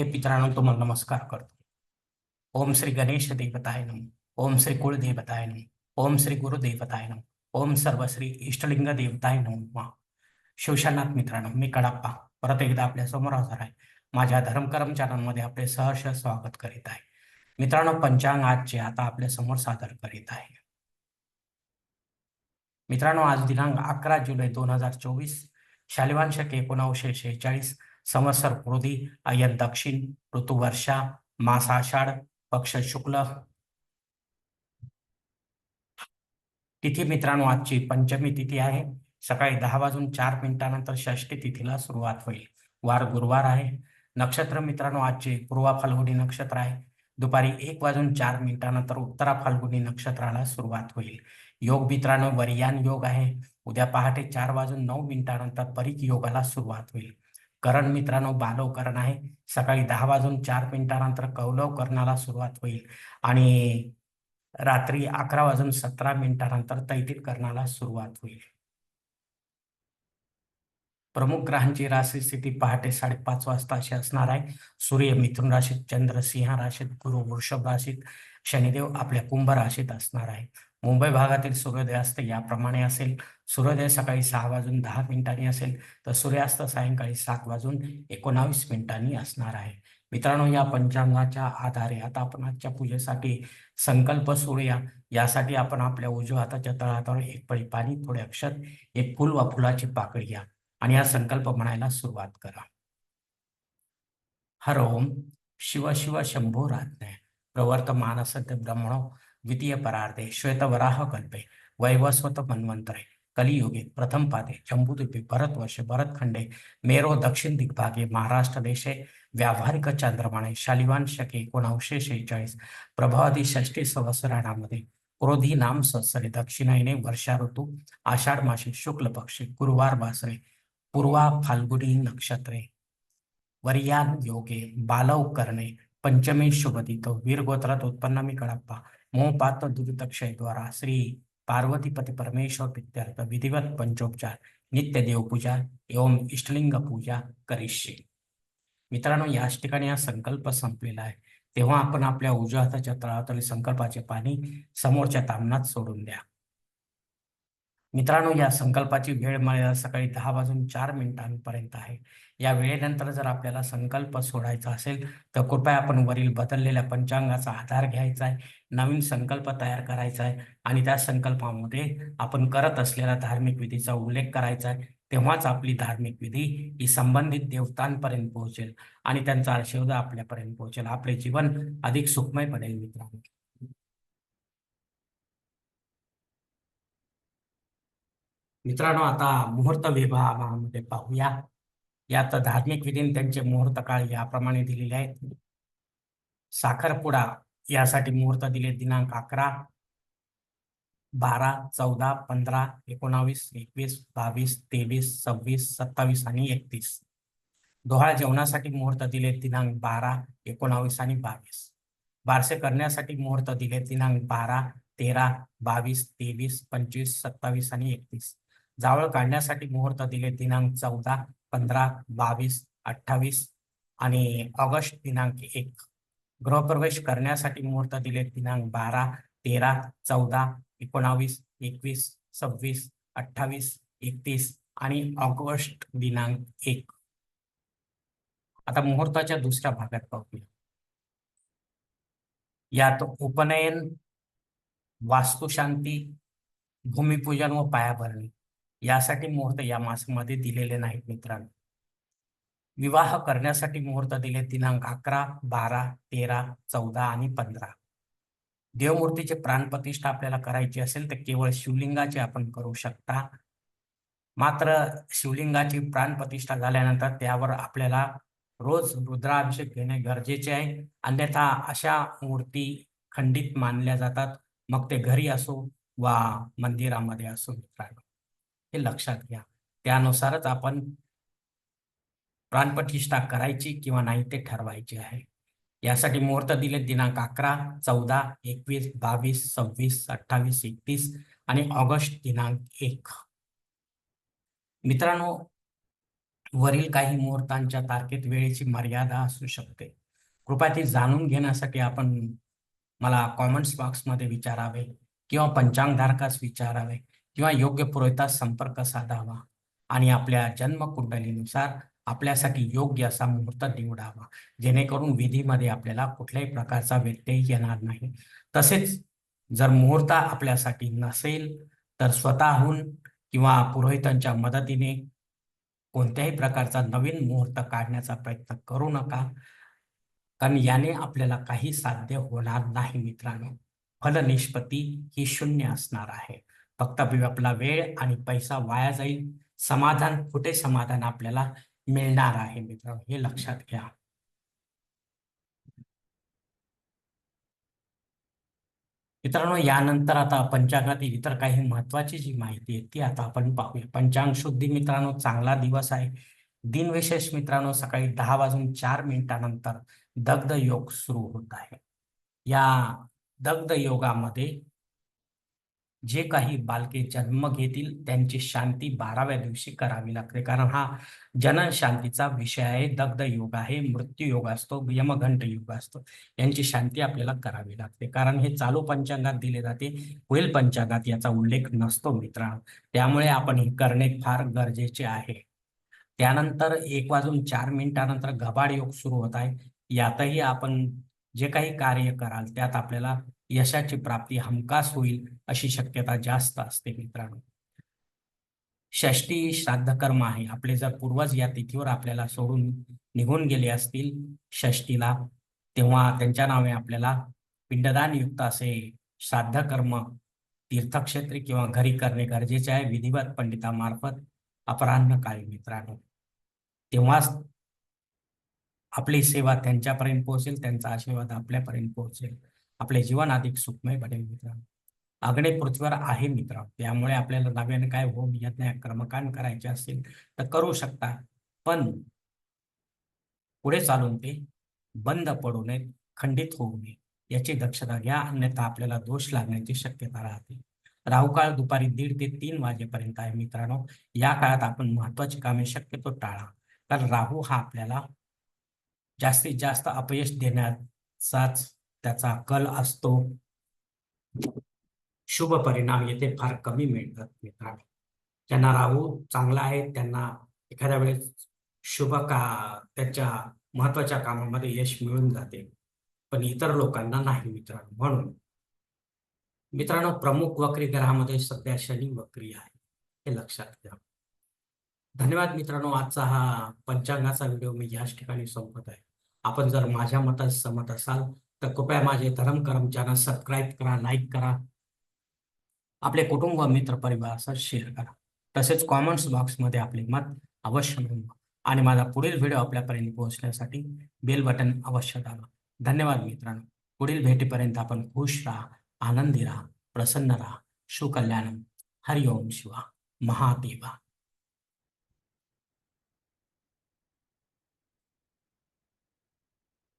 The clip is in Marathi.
हे पित्रांनो तुम्हाला नमस्कार करतो. ओम श्री गणेश देवताय नम ओम श्री कुळदेवताय नम ओम श्री गुरुदेवताय नम ओम सर्व श्री इष्टलिंग देवताय नम. शिवशानाथ मित्रांनो मी कडाप्पा परत एकदा आपल्यासमोर हजर आहे. माझ्या धर्मकरम चॅनलमध्ये आपले सहर्ष स्वागत करीत आहे. मित्रांनो पंचांग आजचे आता आपल्यासमोर सादर करीत आहे. मित्रांनो आज दिनांक अकरा जुलै दोन हजार चोवीस शालिवान शके एकोणावीसशे शेहेचाळीस संवत्सर क्रोधी अयन दक्षिण ऋतू वर्षा मास आषाढ पक्ष शुक्ल. तिथी मित्रांनो आजची पंचमी तिथी आहे. सकाळी दहा वाजून चार मिनिटानंतर षष्टी तिथीला सुरुवात होईल. वार गुरुवार आहे. नक्षत्र मित्रांनो आजचे पूर्वा फाल्गुनी नक्षत्र आहे. दुपारी एक वाजून चार मिनिटानंतर उत्तरा फाल्गुनी नक्षत्राला सुरुवात होईल. योग मित्रांनो वरियान योग आहे. उद्या पहाटे चार वाजून नऊ मिनिटानंतर परीक योगाला सुरुवात होईल. करण मित्रांनो बालव करण आहे. सकाळी दहा वाजून चार मिनिटानंतर कौलव करणाला सुरुवात होईल आणि रात्री अकरा वाजून सतरा मिनिटानंतर तैतीत करणाला सुरुवात होईल. प्रमुख ग्रहांची राशी स्थिती पहाटे साडेपाच वाजता अशी असणार आहे. सूर्य मिथुन राशीत चंद्र सिंह राशीत गुरु वृषभ राशीत शनिदेव आपल्या कुंभ राशीत असणार आहे. मुंबई भागातील सूर्योदयास्त याप्रमाणे असेल. सूर्योदय सकाळी सहा वाजून दहा मिनिटांनी असेल तर सूर्यास्त सायंकाळी सात वाजून एकोणावीस मिनिटांनी असणार आहे. मित्रांनो या पंचांगाच्या आधारे आता आपण आजच्या पूजेसाठी संकल्प सोडूया. यासाठी आपण आपल्या उजव्या हाताच्या तळहातावर एक पळी पाणी थोडे अक्षर एक फुल वा फुलाची पाकळी घ्या आणि हा संकल्प म्हणायला सुरुवात करा. हर ओम शिव शिव शंभो राज्ञ. प्रवर्तमान सत्य ब्रह्मणो द्वितीय परार्धे श्वेतवराह कल्पे वैवस्वत मन्वंतरे कलियुगे प्रथम पादे जम्बूद्वीपे भरतवर्षे भरतखंडे मेरो दक्षिण दिग्भागे महाराष्ट्र देशे व्यावहारिक चांद्रमाने शालिवान शके एकोणावीसशे शेहेचाळीस प्रभावादी षष्टी संवत्सरामध्ये क्रोधी नाम संवत्सरे दक्षिणायने वर्षा ऋतू आषाढ मासे शुक्ल पक्षे गुरुवार बासरे पूर्वा फाल्गुनी नक्षत्रे वर्यान योगे बालव करणे पंचमी शुभदित वीर गोत्रात उत्पन्न मी कळप्पा मोहपात दुर्दक्षय द्वारा श्री पार्वतीपती परमेश्वर पित्यर्थ विधिवत पंचोपचार नित्य देवपूजा एवं इष्टलिंग पूजा करिष्ये. मित्रांनो याच ठिकाणी हा संकल्प संपलेला आहे. तेव्हा आपण आपल्या उजव्या हाताच्या तळातले संकल्पाचे पाणी समोरच्या तामनात सोडून द्या. मित्रांनो या संकल्पाची वेळ मला सकाळी दहा वाजून चार मिनिटांपर्यंत आहे. या वेळेनंतर जर आपल्याला संकल्प सोडायचा असेल तर कृपया आपण वरील बदललेल्या पंचांगाचा आधार घ्यायचा आहे नवीन संकल्प तयार करायचा आहे आणि त्या संकल्पामध्ये आपण करत असलेल्या धार्मिक विधीचा उल्लेख करायचा आहे. तेव्हाच आपली धार्मिक विधी ही संबंधित देवतांपर्यंत पोहोचेल आणि त्यांचा आशीर्वाद आपल्यापर्यंत पोहोचेल. आपले जीवन अधिक सुखमय बनेल मित्रांनो. मित्रांनो आता मुहूर्त विभागामध्ये पाहूया. यात धार्मिक विधीन त्यांचे मुहूर्त काळ याप्रमाणे दिलेले आहेत. साखरपुडा यासाठी मुहूर्त दिले दिनांक अकरा बारा चौदा पंधरा एकोणावीस एकवीस बावीस तेवीस सव्वीस सत्तावीस आणि एकतीस. डोहाळ जेवणासाठी मुहूर्त दिले दिनांक बारा एकोणावीस आणि बावीस. बारसे करण्यासाठी मुहूर्त दिले दिनांक बारा तेरा बावीस तेवीस पंचवीस सत्तावीस आणि एकतीस. जावळ काढण्यासाठी मुहूर्त दिले दिनांक चौदा पंधरा बावीस अठ्ठावीस आणि ऑगस्ट दिनांक एक. गृहप्रवेश करण्यासाठी मुहूर्त दिले दिनांक बारा तेरा चौदा एकोणावीस एकवीस सव्वीस अठ्ठावीस एकतीस आणि ऑगस्ट दिनांक एक. आता मुहूर्ताच्या दुसऱ्या भागात पाहूया. यात उपनयन वास्तुशांती भूमिपूजन व पायाभरणी. यासाठी मुहूर्त या मासामध्ये दिलेले नाहीत मित्रांनो. विवाह करण्यासाठी मुहूर्त दिले दिनांक अकरा बारा तेरा चौदा आणि पंधरा. देवमूर्तीचे प्राणप्रतिष्ठा आपल्याला करायची असेल तर केवळ शिवलिंगाची आपण करू शकता. मात्र शिवलिंगाची प्राणप्रतिष्ठा झाल्यानंतर त्यावर आपल्याला रोज रुद्राभिषेक घेणे गरजेचे आहे. अन्यथा अशा मूर्ती खंडित मानल्या जातात. मग ते घरी असो वा मंदिरामध्ये असो मित्रांनो. हे लक्षात घ्या. त्यानुसारच आपण प्राणप्रतिष्ठा करायची किंवा नाही ते ठरवायचे आहे. यासाठी मुहूर्त दिले दिनांक अकरा चौदा एकवीस बावीस सव्वीस अठ्ठावीस एकतीस आणि ऑगस्ट दिनांक एक. मित्रांनो वरील काही मुहूर्तांच्या तारखेत वेळेची मर्यादा असू शकते. कृपया ती जाणून घेण्यासाठी आपण मला कॉमेंट्स बॉक्समध्ये विचारावे किंवा पंचांगधारकास विचारावे. किंवा योग्य पुरोहितास संपर्क साधावा आणि आपल्या जन्मकुंडलीनुसार आपल्यासाठी योग्य असा मुहूर्त निवडावा जेणेकरून विधीमध्ये आपल्याला कुठल्याही प्रकारचा व्यत्यय येणार नाही. तसेच जर मुहूर्त आपल्यासाठी नसेल तर स्वतःहून किंवा पुरोहितांच्या मदतीने कोणत्याही प्रकारचा नवीन मुहूर्त काढण्याचा प्रयत्न करू नका कारण याने आपल्याला काही साध्य होणार नाही मित्रांनो. फलनिष्पत्ती ही शून्य असणार आहे. फक्त आपला वेळ आणि पैसा वाया जाईल. समाधान कुठे समाधान आपल्याला मिळणार आहे मित्रांनो हे लक्षात घ्या. मित्रांनो यानंतर आता पंचांगातील इतर काही महत्वाची जी माहिती आहे ती आता आपण पाहूया. पंचांग शुद्धी मित्रांनो चांगला दिवस आहे. दिनविशेष मित्रांनो सकाळी दहा वाजून चार मिनिटानंतर दग्ध योग सुरू होत आहे. या दग्ध योगामध्ये जे काही बालके जन्म घेतील त्यांची शांती बाराव्या दिवशी करावी लागते. कारण हा जनशांतीचा विषय आहे. दग्ध योग आहे मृत्यू योग असतो यमघंट योग असतो. यांची शांती आपल्याला करावी लागते. कारण हे चालू पंचांगात दिले जाते होईल पंचांगात याचा उल्लेख नसतो मित्रांनो त्यामुळे आपण हे करणे फार गरजेचे आहे. त्यानंतर एक वाजून चार मिनिटानंतर घबाड योग सुरू होत आहे. यातही आपण जे काही कार्य कराल त्यात आपल्याला यशाची प्राप्ती हमखास होईल अशी शक्यता जास्त असते मित्रांनो. षष्टी श्राद्ध कर्म आहे. आपले जर पूर्वज या तिथीवर आपल्याला सोडून निघून गेले असतील षष्टीला तेव्हा त्यांच्या नावे आपल्याला पिंडदान युक्त असे श्राद्ध कर्म तीर्थक्षेत्री किंवा घरी करणे गरजेचे आहे. विधिवत पंडितामार्फत अपराह्न काळी मित्रांनो. तेव्हाच आपली सेवा त्यांच्यापर्यंत पोहोचेल त्यांचा आशीर्वाद आपल्यापर्यंत पोहोचेल. आपले जीवन अधिक सुखमय बनेल मित्रांनो. आग्नेय पृथ्वीवर आहे मित्र त्यामुळे आपल्याला नव्याने काय होम यज्ञ कर्मकांड करायचे असेल तर करू शकता. पण पुढे चालून ते बंद पडू नये खंडित होऊ नये. याची दक्षता घ्या अन्यथा आपल्याला दोष लागण्याची शक्यता राहते. राहुकाळ दुपारी दीड ते तीन वाजेपर्यंत आहे मित्रांनो. या काळात आपण महत्वाची कामे शक्यतो टाळा. कारण राहू हा आपल्याला जास्तीत जास्त अपयश देण्याचाच त्याचा कल असतो. शुभ परिणाम येथे फार कमी मिळतात मित्रांनो. ज्यांना राहू चांगला आहे. त्यांना एखाद्या वेळेस शुभ का त्याच्या महत्त्वाच्या कामामध्ये यश मिळून जाते. पण इतर लोकांना नाही मित्रांनो. म्हणून मित्रांनो प्रमुख वक्री ग्रहामध्ये सध्या शनी वक्री आहे. हे लक्षात घ्या. धन्यवाद मित्रांनो. आजचा हा पंचांगाचा व्हिडिओ मी याच ठिकाणी संपत आहे. आपण जर माझ्या मतात सहमत असाल तर कृपया माझे धर्म करम चॅनल सबस्क्राईब करा लाईक करा. आपले कुटुंब मित्र परिवारासह शेअर करा. तसेच कॉमेंट्स बॉक्समध्ये आपले मत अवश्य नोंदवा आणि माझा पुढील व्हिडिओ आपल्यापर्यंत पोहोचण्यासाठी बेल बटन अवश्य दाबा. धन्यवाद मित्रांनो. पुढील भेटीपर्यंत आपण खुश राहा आनंदी राहा प्रसन्न राहा. सुकल्याणम हरिओम शिवा. महादेवा.